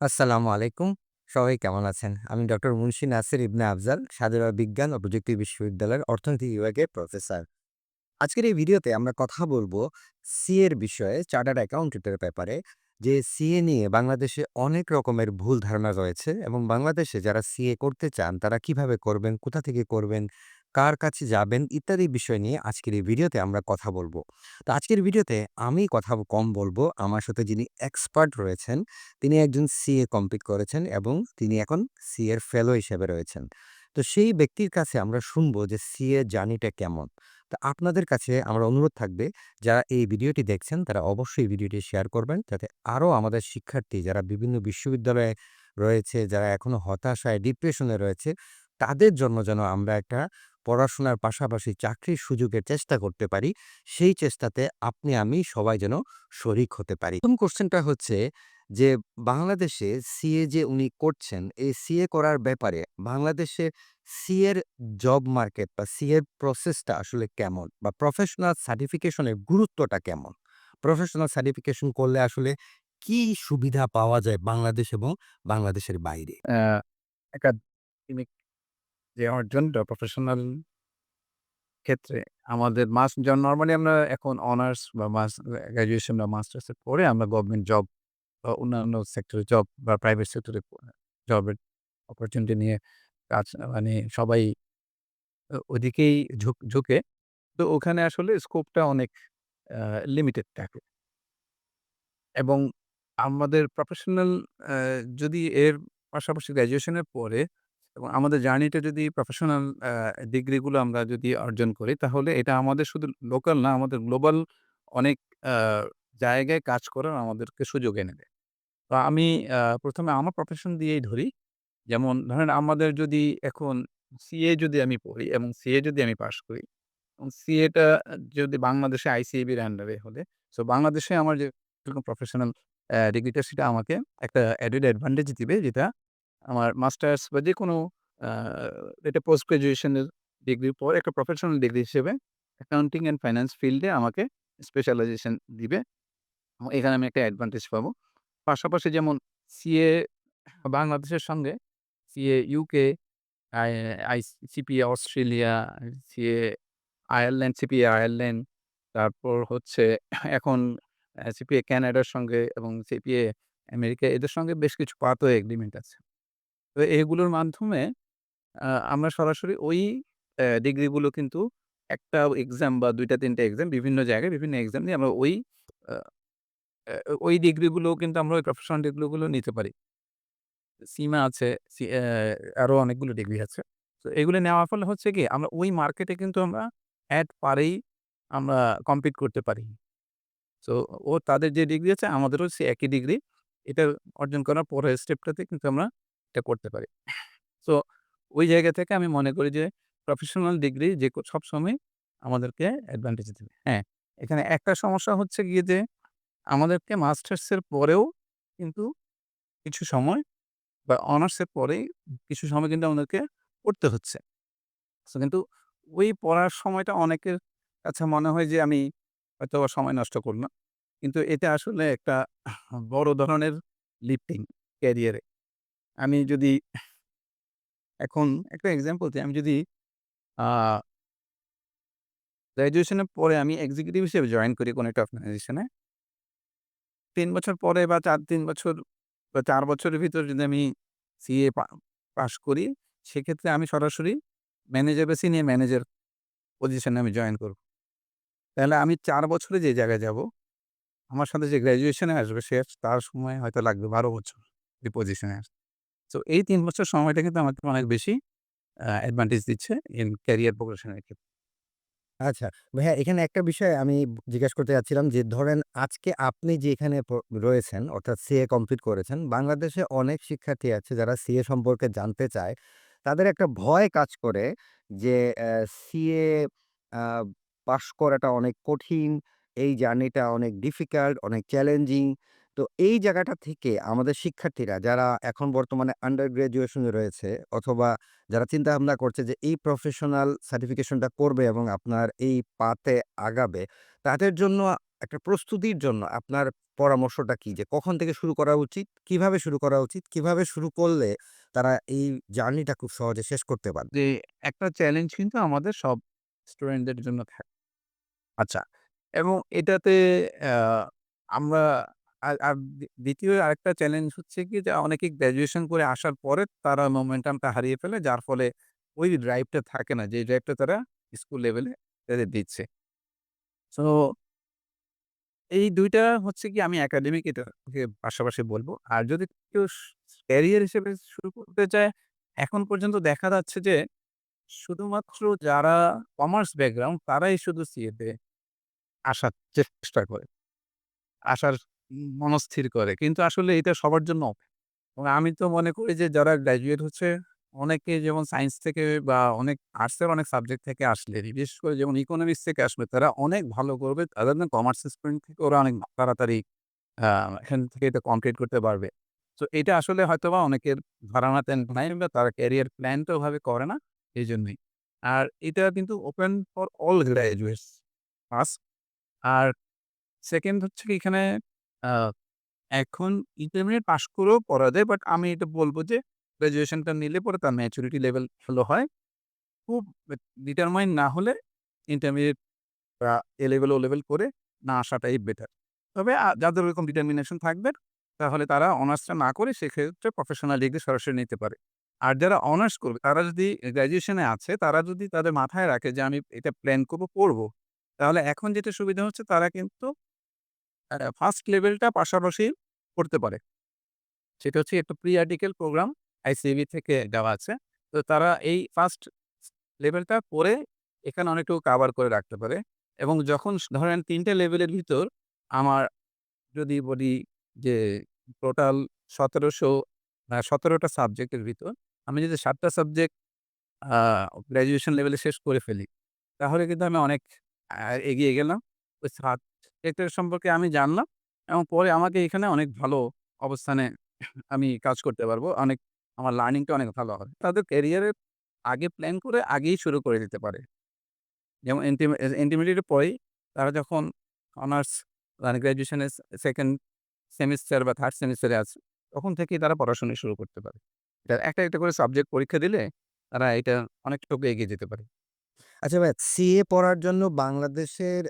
আসসালামু আলাইকুম। সবাই কেমন আছেন? আমি ডক্টর মুনশি নাসির ইবনে আফজাল, সাজেরা বিজ্ঞান ও প্রযুক্তি বিশ্ববিদ্যালয়ের অর্থনীতি বিভাগের প্রফেসর। আজকের এই ভিডিওতে আমরা কথা বলব সিএ এর বিষয়ে, চার্টার্ড অ্যাকাউন্টেন্টের ব্যাপারে। যে সিএ নিয়ে বাংলাদেশে অনেক রকমের ভুল ধারণা রয়েছে এবং বাংলাদেশে যারা সিএ করতে চান তারা কীভাবে করবেন, কোথা থেকে করবেন, কার কাছে যাবেন ইত্যাদি বিষয় নিয়ে আজকের এই ভিডিওতে আমরা কথা বলব। তো আজকের ভিডিওতে আমি কথা কম বলব। আমার সাথে যিনি এক্সপার্ট রয়েছেন, তিনি একজন সিএ কমপ্লিট করেছেন এবং তিনি এখন সিএ এর ফেলো হিসেবে রয়েছেন। তো সেই ব্যক্তির কাছে আমরা শুনব যে সিএ জার্নিটা কেমন? তো আপনাদের কাছে আমার অনুরোধ থাকবে যারা এই ভিডিওটি দেখছেন তারা অবশ্যই ভিডিওটি শেয়ার করবেন যাতে আরও আমাদের শিক্ষার্থী যারা বিভিন্ন বিশ্ববিদ্যালয়ে রয়েছে, যারা এখনও হতাশায়, ডিপ্রেশনে রয়েছে, তাদের জন্য যেন আমরা একটা পড়াশোনার পাশাপাশি চাকরির সুযোগের চেষ্টা করতে পারি। সেই চেষ্টাতে আপনি আমি সবাই যেন শরিক হতে পারি। ১ম কোয়েশ্চেনটা হচ্ছে যে বাংলাদেশে সিএ যে উনি করছেন, এই সিএ করার ব্যাপারে বাংলাদেশে সিএ এর জব মার্কেট বা সিএ এর প্রসেসটা আসলে কেমন? বা প্রফেশনাল সার্টিফিকেশনের গুরুত্বটা কেমন? প্রফেশনাল সার্টিফিকেশন করলে আসলে কি সুবিধা পাওয়া যায় বাংলাদেশ এবং বাংলাদেশের বাইরে? একাডেমিক যে অর্জনটা প্রফেশনাল ক্ষেত্রে আমাদের মাস নরমালি আমরা এখন অনার্স বা মাস গ্র্যাজুয়েশন বা মাস্টার্স এর পরে আমরা গভর্নমেন্ট জব বা অন্যান্য সেক্টরে জব বা প্রাইভেট সেক্টরে জবের অপরচুনিটি নিয়ে কাজ মানে সবাই ওদিকেই ঝুঁক, ঝুঁকে। তো ওখানে আসলে স্কোপটা অনেক লিমিটেড থাকে। এবং আমাদের প্রফেশনাল যদি এর পাশাপাশি গ্র্যাজুয়েশনের পরে এবং আমাদের জার্নিটা যদি প্রফেশনাল ডিগ্রিগুলো আমরা যদি অর্জন করি, তাহলে এটা আমাদের শুধু লোকাল না, আমাদের গ্লোবাল অনেক জায়গায় কাজ করার আমাদেরকে সুযোগ এনে দেয়। তো আমি প্রথমে আমার প্রফেশন দিয়েই ধরি। যেমন ধরেন আমাদের যদি এখন সিএ যদি আমি পড়ি এবং সিএ যদি আমি পাশ করি এবং সিএটা যদি বাংলাদেশে আইসিএবির আন্ডারে হলে, সো বাংলাদেশে আমার যে প্রফেশনাল ডিগ্রিটা সেটা আমাকে একটা অ্যাডেড অ্যাডভান্টেজ দিবে যেটা আমার মাস্টার্স বা যে কোনো এটা পোস্ট গ্র্যাজুয়েশনের ডিগ্রির পর একটা প্রফেশনাল ডিগ্রি হিসেবে অ্যাকাউন্টিং অ্যান্ড ফাইন্যান্স ফিল্ডে আমাকে স্পেশালাইজেশন দিবে। এখানে আমি একটা অ্যাডভান্টেজ পাবো। পাশাপাশি যেমন সিএ বাংলাদেশের সঙ্গে CA UK, I CPA Australia, CA Ireland, CPA Ireland, তারপর হচ্ছে এখন সিপিএ ক্যানাডার সঙ্গে এবং সিপিএ আমেরিকা এদের সঙ্গে বেশ কিছু পাথওয়ে এগ্রিমেন্ট আছে। তো এগুলোর মাধ্যমে আমরা সরাসরি ওই ডিগ্রিগুলো কিন্তু একটা এক্সাম বা ২ টা ৩ টা এক্সাম বিভিন্ন জায়গায় বিভিন্ন এক্সাম দিয়ে আমরা ওই ওই ডিগ্রিগুলোও কিন্তু আমরা ওই প্রফেশনাল ডিগ্রিগুলো নিতে পারি। সিমা আছে, সি অনেকগুলো ডিগ্রি আছে। তো এগুলো নেওয়ার ফলে হচ্ছে কি আমরা ওই মার্কেটে কিন্তু আমরা এট পারেই আমরা কম্পিট করতে পারি। তো ও তাদের যে ডিগ্রি আছে আমাদেরও সে একই ডিগ্রি। এটা অর্জন করার পরের স্টেপটাতে কিন্তু আমরা এটা করতে পারি। সো ওই জায়গা থেকে আমি মনে করি যে প্রফেশনাল ডিগ্রি যে সবসময় আমাদেরকে অ্যাডভান্টেজ দেবে হ্যাঁ, এখানে একটা সমস্যা হচ্ছে গিয়ে যে আমাদেরকে মাস্টার্সের পরেও কিন্তু কিছু সময় বা অনার্সের পরেই কিছু সময় কিন্তু আমাদেরকে পড়তে হচ্ছে। সো কিন্তু ওই পড়ার সময়টা অনেকের কাছে মনে হয় যে আমি হয়তো সময় নষ্ট করলাম। কিন্তু এটা আসলে একটা বড় ধরনের লিফটিং ক্যারিয়ারে। আমি যদি এখন একটা এক্সাম্পল দিই, আমি যদি গ্র্যাজুয়েশনের পরে আমি এক্সিকিউটিভ হিসেবে জয়েন করি কোনো একটা অর্গানাইজেশনে তিন বছর পরে বা ৪ ৩ বছর বা চার বছরের ভিতর যদি আমি সিএ পাস করি, সেক্ষেত্রে আমি সরাসরি ম্যানেজার বা সিনিয়র ম্যানেজার পজিশনে আমি জয়েন করব। তাহলে আমি চার বছরে যে জায়গায় যাব, আমার সাথে যে গ্র্যাজুয়েশনে আসবে সে তার সময় হয়তো লাগবে ১২ বছর এই পজিশনে আসতে। সো এই তিন বছর সময়টা কিন্তু আমাকে অনেক বেশি অ্যাডভান্টেজ দিচ্ছে ইন ক্যারিয়ার প্রোগ্রেশন এর ক্ষেত্রে। আচ্ছা, ভাইয়া এখানে একটা বিষয় আমি জিজ্ঞেস করতে চাচ্ছিলাম যে ধরেন আজকে আপনি যে এখানে রয়েছেন অর্থাৎ সিএ কমপ্লিট করেছেন। বাংলাদেশে অনেক শিক্ষার্থী আছে যারা সিএ সম্পর্কে জানতে চায়। তাদের একটা ভয় কাজ করে যে সিএ পাস করাটা অনেক কঠিন। এই জার্নিটা অনেক ডিফিকাল্ট, অনেক চ্যালেঞ্জিং। তো এই জায়গাটা থেকে আমাদের শিক্ষার্থীরা যারা এখন বর্তমানে আন্ডার গ্র্যাজুয়েশন রয়েছে অথবা যারা চিন্তাভাবনা করছে যে এই প্রফেশনাল সার্টিফিকেশনটা করবে এবং আপনার এই পাথে আগাবে, তাদের জন্য একটা প্রস্তুতির জন্য আপনার পরামর্শটা কি? যে কখন থেকে শুরু করা উচিত? কীভাবে শুরু করা উচিত? কীভাবে শুরু করলে তারা এই জার্নিটা খুব সহজে শেষ করতে পারে যে একটা চ্যালেঞ্জ কিন্তু আমাদের সব স্টুডেন্টদের জন্য থাকে। আচ্ছা এবং এটাতে আমরা আর আর দ্বিতীয় আরেকটা চ্যালেঞ্জ হচ্ছে কি যে অনেকে গ্র্যাজুয়েশন করে আসার পরে তারা মোমেন্টামটা হারিয়ে ফেলে। যার ফলে ওই ড্রাইভটা থাকে না যে ড্রাইভটা তারা স্কুল লেভেলে তাদের দিচ্ছে। সো এই দুইটা হচ্ছে কি আমি একাডেমিক এটাকে পাশাপাশি বলব আর যদি কেউ ক্যারিয়ার হিসেবে শুরু করতে চায়, এখন পর্যন্ত দেখা যাচ্ছে যে শুধুমাত্র যারা কমার্স ব্যাকগ্রাউন্ড তারাই শুধু সিএ তে আসার চেষ্টা করে। আসার মনস্থির করে। কিন্তু আসলে এটা সবার জন্য এবং আমি তো মনে করি যে, যারা গ্র্যাজুয়েট হচ্ছে, অনেকে যেমন সায়েন্স থেকে বা অনেক আর্টসের অনেক সাবজেক্ট থেকে আসলে, বিশেষ করে যেমন ইকোনমিক্স থেকে আসবে তারা অনেক ভালো করবে। তাদের দ্যান কমার্স স্টুডেন্ট থেকে ওরা অনেক তাড়াতাড়ি এখান থেকে এটা কমপ্লিট করতে পারবে। তো এটা আসলে হয়তো বা অনেকের ধারণাতে নাই বা তারা ক্যারিয়ার প্ল্যানটা ওভাবে করে না এই জন্যই আর এটা কিন্তু open for all graduates first R second হচ্ছে কি এখানে এখন ইন্টারমিডিয়েট পাস করেও পড়া যায়। বাট আমি এটা বলব যে গ্র্যাজুয়েশনটা নিলে পরে তার ম্যাচুরিটি লেভেল ভালো হয়। খুব ডিটারমাইন না হলে ইন্টারমিডিয়েট বা এ লেভেল, ও লেভেল করে না আসাটাই বেটার। তবে যাদের ওরকম ডিটারমিনেশন থাকবে তাহলে তারা অনার্সটা না করে সেক্ষেত্রে প্রফেশনাল ডিগ্রি সরাসরি নিতে পারে। আর যারা অনার্স করবে তারা যদি গ্র্যাজুয়েশনে আছে তারা যদি তাদের মাথায় রাখে যে আমি এটা প্ল্যান করব, পড়ব। তাহলে এখন যেটা সুবিধা হচ্ছে তারা কিন্তু ফার্স্ট লেভেলটা পাশাপাশি করতে পারে। সেটা হচ্ছে একটা প্রি আর্টিকেল প্রোগ্রাম আইসিএবি থেকে দেওয়া আছে। তো তারা এই ফার্স্ট লেভেলটা পড়ে এখানে অনেকটুকু কাভার করে রাখতে পারে এবং যখন ধরেন তিনটে লেভেলের ভিতর আমার যদি বলি যে টোটাল সতেরোশো সতেরোটা সাবজেক্টের ভিতর আমি যদি সাতটা সাবজেক্ট গ্র্যাজুয়েশন লেভেলে শেষ করে ফেলি, তাহলে কিন্তু আমি অনেক এগিয়ে গেলাম। ওই সাবজেক্টের সম্পর্কে আমি জানলাম এবং পরে আমাকে এখানে অনেক ভালো অবস্থানে আমি কাজ করতে পারব। অনেক আমার লার্নিংটা অনেক ভালো হবে। তাদের ক্যারিয়ারের আগে প্ল্যান করে আগেই শুরু করে দিতে পারে। যেমন ইন্টারমিডিয়েটের পরেই তারা যখন অনার্স মানে গ্র্যাজুয়েশনের সেকেন্ড সেমিস্টার বা থার্ড সেমিস্টারে আছে, তখন থেকেই তারা পড়াশোনা শুরু করতে পারে। এটা একটা, একটা করে সাবজেক্ট পরীক্ষা দিলে তারা এটা অনেকটুকু এগিয়ে যেতে পারে। আচ্ছা ভাই সিএ পড়ার জন্য বাংলাদেশের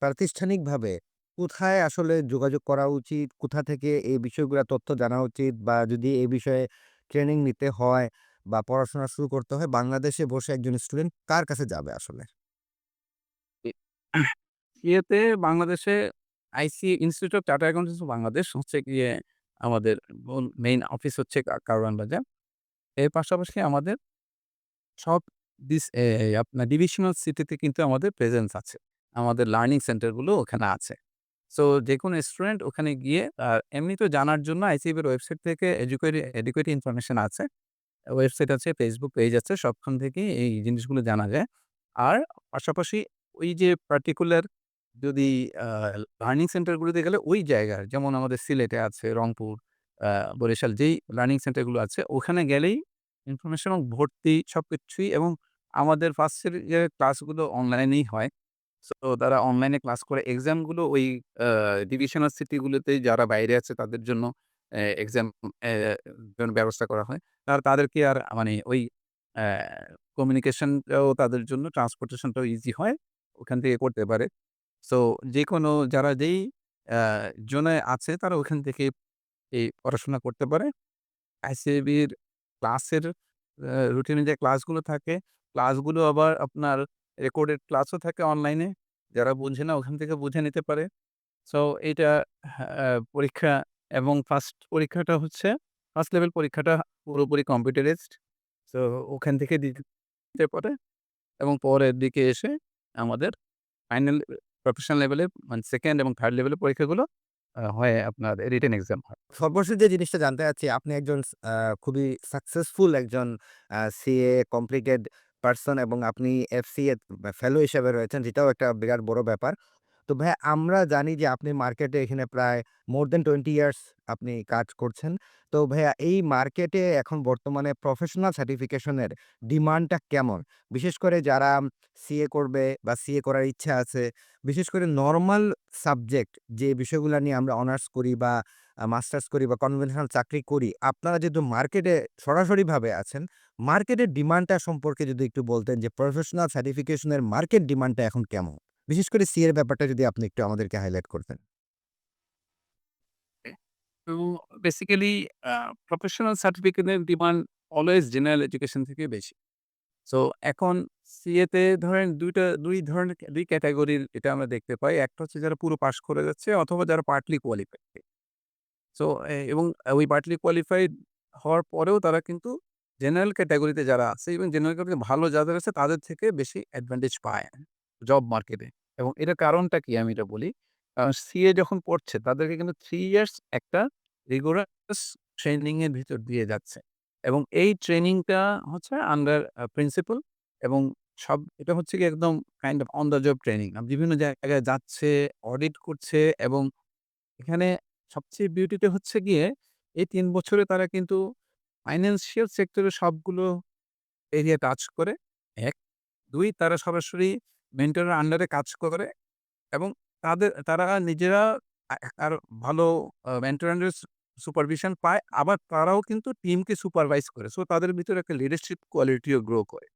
প্রাতিষ্ঠানিকভাবে কোথায় আসলে যোগাযোগ করা উচিত? কোথা থেকে এই বিষয়গুলো তথ্য জানা উচিত? বা যদি এই বিষয়ে ট্রেনিং নিতে হয় বা পড়াশোনা শুরু করতে হয়, বাংলাদেশে বসে একজন স্টুডেন্ট কার কাছে যাবে আসলে? ইয়েতে বাংলাদেশে IC institute of chartered accountants Bangladesh হচ্ছে গিয়ে আমাদের মেইন অফিস হচ্ছে কারওয়ান বাজার। এর পাশাপাশি আমাদের সব ডিস আপনার ডিভিশনাল সিটিতে কিন্তু আমাদের প্রেজেন্স আছে। আমাদের লার্নিং সেন্টারগুলো ওখানে আছে। সো যেকোনো স্টুডেন্ট ওখানে গিয়ে আ এমনিতেও জানার জন্য আইসিএবি এর ওয়েবসাইট থেকে এডুকেটি এডুকেট ইনফরমেশন আছে। ওয়েবসাইট আছে, ফেসবুক পেজ আছে। সবখান থেকেই এই জিনিসগুলো জানা যায়। আর পাশাপাশি ওই যে পার্টিকুলার যদি লার্নিং সেন্টারগুলোতে গেলে ওই জায়গার যেমন আমাদের সিলেটে আছে, রংপুর, বরিশাল যেই লার্নিং সেন্টারগুলো আছে ওখানে গেলেই ইনফরমেশন ভর্তি সবকিছুই এবং আমাদের ফার্স্ট ইয়ার ইয়ারের ক্লাসগুলো অনলাইনেই হয়। সো তারা অনলাইনে ক্লাস করে এক্সামগুলো ওই ডিভিশনাল সিটি গুলোতেই যারা বাইরে আছে তাদের জন্য এক্সাম জন্য ব্যবস্থা করা হয়। আর তাদেরকে আর মানে ওই কমিউনিকেশনটাও তাদের জন্য ট্রান্সপোর্টেশনটাও ইজি হয়। ওখান থেকে করতে পারে। সো যে কোনো যারা যেই জোনে আছে তারা ওখান থেকে এই পড়াশোনা করতে পারে। আইসিএবির ক্লাসের রুটিনে যে ক্লাসগুলো থাকে, ক্লাসগুলো আবার আপনার রেকর্ডেড ক্লাসও থাকে অনলাইনে। যারা বুঝে না ওখান থেকে বুঝে নিতে পারে। সো হ্যাঁ, পরীক্ষা এবং ফার্স্ট পরীক্ষাটা হচ্ছে ফার্স্ট লেভেল পরীক্ষাটা পুরোপুরি কম্পিউটারাইজড। সো ওখান থেকে দিতে পারে এবং পরের দিকে এসে আমাদের ফাইনাল প্রফেশনাল লেভেলে মানে সেকেন্ড এবং থার্ড লেভেলের পরীক্ষাগুলো হয় আপনার রিটেন এক্সাম হয়। সর্বশেষ যে জিনিসটা জানতে চাচ্ছি, আপনি একজন খুবই সাকসেসফুল একজন সিএ কমপ্লিটেড পারসন এবং আপনি এফসিএ ফেলো হিসেবে রয়েছেন, যেটাও একটা বিরাট বড় ব্যাপার। তো ভাইয়া আমরা জানি যে আপনি মার্কেটে এখানে প্রায় মোর দেন টোয়েন্টি ইয়ার্স আপনি কাজ করছেন। তো ভাইয়া এই মার্কেটে এখন বর্তমানে প্রফেশনাল সার্টিফিকেশনের ডিমান্ডটা কেমন? বিশেষ করে যারা সিএ করবে বা সিএ করার ইচ্ছা আছে, বিশেষ করে নর্মাল সাবজেক্ট যে বিষয়গুলো নিয়ে আমরা অনার্স করি বা মাস্টার্স করি বা কনভেনশনাল চাকরি করি, আপনারা যেহেতু মার্কেটে সরাসরিভাবে আছেন, মার্কেটের ডিমান্ডটা সম্পর্কে যদি একটু বলতেন যে প্রফেশনাল সার্টিফিকেশনের মার্কেট ডিমান্ডটা এখন কেমন? বিশেষ করে সি এর ব্যাপারটা যদি আপনি একটু আমাদেরকে হাইলাইট করতেন। তো বেসিক্যালি প্রফেশনাল সার্টিফিকেটের ডিমান্ড অলওয়েজ জেনারেল এডুকেশন থেকে বেশি। সো এখন সিএ তে ধরেন দুইটা দুই ধরনের দুই ক্যাটাগরির এটা আমরা দেখতে পাই। একটা হচ্ছে যারা পুরো পাস করে যাচ্ছে অথবা যারা পার্টলি কোয়ালিফাইড। সো এবং ওই পার্টলি কোয়ালিফাইড হওয়ার পরেও তারা কিন্তু জেনারেল ক্যাটাগরিতে যারা আছে এবং জেনারেল ক্যাটেগরিতে ভালো যাদের আছে তাদের থেকে বেশি অ্যাডভান্টেজ পায় জব মার্কেটে। এবং এটার কারণটা কি আমি এটা বলি। কারণ সিএ যখন পড়ছে তাদেরকে কিন্তু থ্রি ইয়ার্স একটা রিগোরাস ট্রেনিংয়ের ভিতর দিয়ে যাচ্ছে। এবং এই ট্রেনিংটা হচ্ছে আন্ডার প্রিন্সিপাল এবং সব এটা হচ্ছে কি একদম kind of on the job training. বিভিন্ন জায়গায় যাচ্ছে, অডিট করছে এবং এখানে সবচেয়ে বিউটিটা হচ্ছে গিয়ে এই তিন বছরে তারা কিন্তু ফাইন্যান্সিয়াল সেক্টরে সবগুলো এরিয়া টাচ করে ১, ২ তারা সরাসরি মেন্টরের আন্ডারে কাজ করে এবং তাদের তারা নিজেরা আর ভালো মেন্টর আন্ডারে সুপারভিশন পায়। আবার তারাও কিন্তু টিমকে সুপারভাইজ করে। সো তাদের ভিতরে একটা লিডারশিপ কোয়ালিটিও গ্রো করে।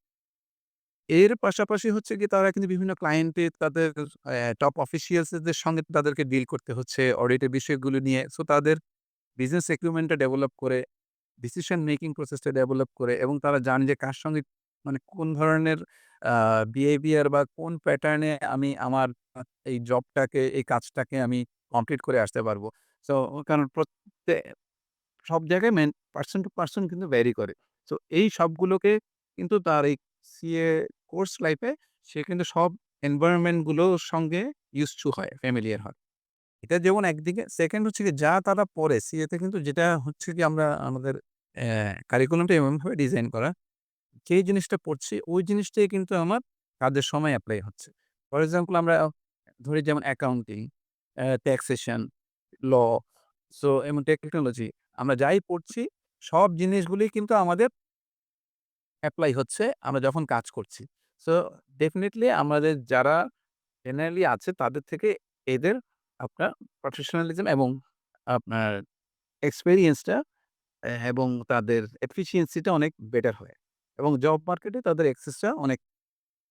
এর পাশাপাশি হচ্ছে গিয়ে তারা কিন্তু বিভিন্ন ক্লায়েন্টে তাদের টপ অফিসিয়ালসদের সঙ্গে তাদেরকে ডিল করতে হচ্ছে অডিটের বিষয়গুলো নিয়ে। সো তাদের বিজনেস একুইপমেন্টটা ডেভেলপ করে, ডিসিশন মেকিং প্রসেসটা ডেভেলপ করে এবং তারা জানে যে কার সঙ্গে মানে কোন ধরনের বিহেভিয়ার বা কোন প্যাটার্নে আমি আমার এই জবটাকে, এই কাজটাকে আমি কমপ্লিট করে আসতে পারব। সো কারণ প্রত্যেক সব জায়গায় মেন পারসন টু পারসন কিন্তু ভ্যারি করে। সো এই সবগুলোকে কিন্তু তার এই সিএ কোর্স লাইফে সে কিন্তু সব এনভায়রনমেন্টগুলোর সঙ্গে ইউজড টু হয়, ফ্যামিলিয়ার হয়। এটা যেমন একদিকে, সেকেন্ড হচ্ছে কি যা তারা পড়ে সিএ তে কিন্তু যেটা হচ্ছে কি আমরা আমাদের কারিকুলামটা এমনভাবে ডিজাইন করা, যে জিনিসটা পড়ছি ওই জিনিসটাই কিন্তু আমার কাজের সময় অ্যাপ্লাই হচ্ছে। ফর এক্সাম্পল আমরা ধরি যেমন অ্যাকাউন্টিং, ট্যাক্সেশন, ল, সো এবং টেকনোলজি আমরা যাই পড়ছি সব জিনিসগুলি কিন্তু আমাদের এপ্লাই হচ্ছে আমরা যখন কাজ করছি। সো ডেফিনেটলি আমাদের যারা জেনারেলি আছে তাদের থেকে এদের আপনার প্রফেশনালিজম এবং আপনার এক্সপেরিয়েন্সটা এবং তাদের এফিসিয়েন্সিটা অনেক বেটার হয়। এবং জব মার্কেটে তাদের অ্যাক্সেসটা অনেক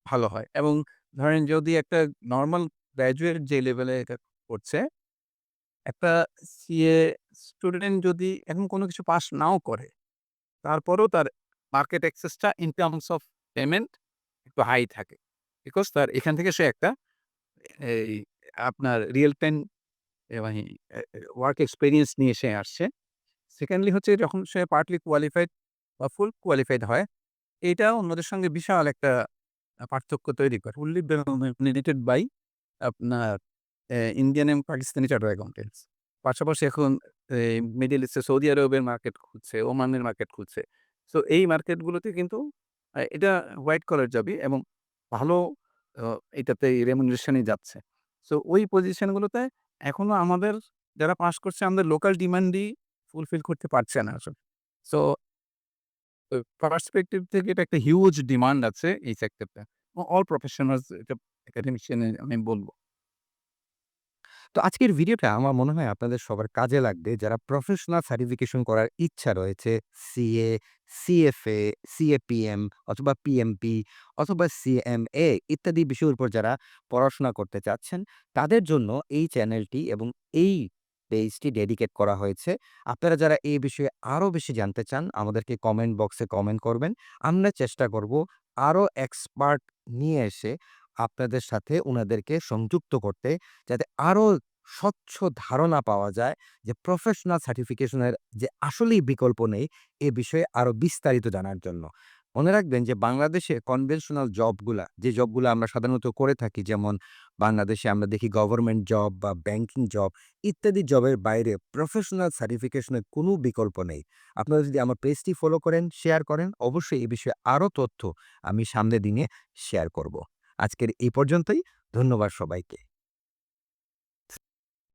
ভালো হয়। এবং ধরেন যদি একটা নর্মাল গ্র্যাজুয়েট যে লেভেলে এটা করছে, একটা সিএ স্টুডেন্ট যদি এখন কোনো কিছু পাস নাও করে, তারপরেও তার মার্কেট অ্যাক্সেসটা ইন টার্মস অফ পেমেন্ট একটু হাই থাকে। বিকজ তার এখান থেকে সে একটা এই আপনার রিয়েল টাইম এ মানে এ এ ওয়ার্ক এক্সপিরিয়েন্স নিয়ে সে আসছে। সেকেন্ডলি হচ্ছে যখন সে পার্টলি কোয়ালিফাইড বা ফুল কোয়ালিফাইড হয়, এটা অন্যদের সঙ্গে বিশাল একটা পার্থক্য তৈরি করে। ফুললি ডমিনেটেড বাই আপনার ইন্ডিয়ান এবং পাকিস্তানি চার্টার অ্যাকাউন্টেন্টস। পাশাপাশি এখন মিডল ইস্টে সৌদি আরবের মার্কেট খুঁজছে, ওমানের মার্কেট খুঁজছে। সো এই মার্কেটগুলোতে কিন্তু এটা হোয়াইট কলার জবই এবং ভালো এটাতে রেমুনারেশন ই যাচ্ছে। সো ওই পজিশন গুলোতে এখনও আমাদের যারা পাস করছে, আমাদের লোকাল ডিমান্ডই ফুলফিল করতে পারছে না আসলে। সো পার্সপেক্টিভ থেকে এটা একটা হিউজ ডিমান্ড আছে এই সেক্টরটা। অল প্রফেশনালস এটা একাডেমিশিয়ান আমি বলব। তো আজকের ভিডিওটা আমার মনে হয় আপনাদের সবার কাজে লাগবে যারা প্রফেশনাল সার্টিফিকেশন করার ইচ্ছা রয়েছে সিএ, সিএফএ, সিএপিএম অথবা পিএমপি অথবা সিএমএ ইত্যাদি বিষয়ের উপর যারা পড়াশোনা করতে চাচ্ছেন, তাদের জন্য এই চ্যানেলটি এবং এই পেজটি ডেডিকেট করা হয়েছে। আপনারা যারা এই বিষয়ে আরও বেশি জানতে চান আমাদেরকে কমেন্ট বক্সে কমেন্ট করবেন। আমরা চেষ্টা করব আরও এক্সপার্ট নিয়ে এসে আপনাদের সাথে ওনাদেরকে সংযুক্ত করতে, যাতে আরও স্বচ্ছ ধারণা পাওয়া যায় যে প্রফেশনাল সার্টিফিকেশনের যে আসলেই বিকল্প নেই, এ বিষয়ে আরও বিস্তারিত জানার জন্য। মনে রাখবেন যে বাংলাদেশে কনভেনশনাল জবগুলা, যে জবগুলা আমরা সাধারণত করে থাকি যেমন বাংলাদেশে আমরা দেখি গভর্নমেন্ট জব বা ব্যাংকিং জব ইত্যাদি জবের বাইরে প্রফেশনাল সার্টিফিকেশনের কোনো বিকল্প নেই। আপনারা যদি আমার পেজটি ফলো করেন, শেয়ার করেন, অবশ্যই এই বিষয়ে আরও তথ্য আমি সামনের দিনে শেয়ার করব। আজকের এই পর্যন্তই। ধন্যবাদ সবাইকে।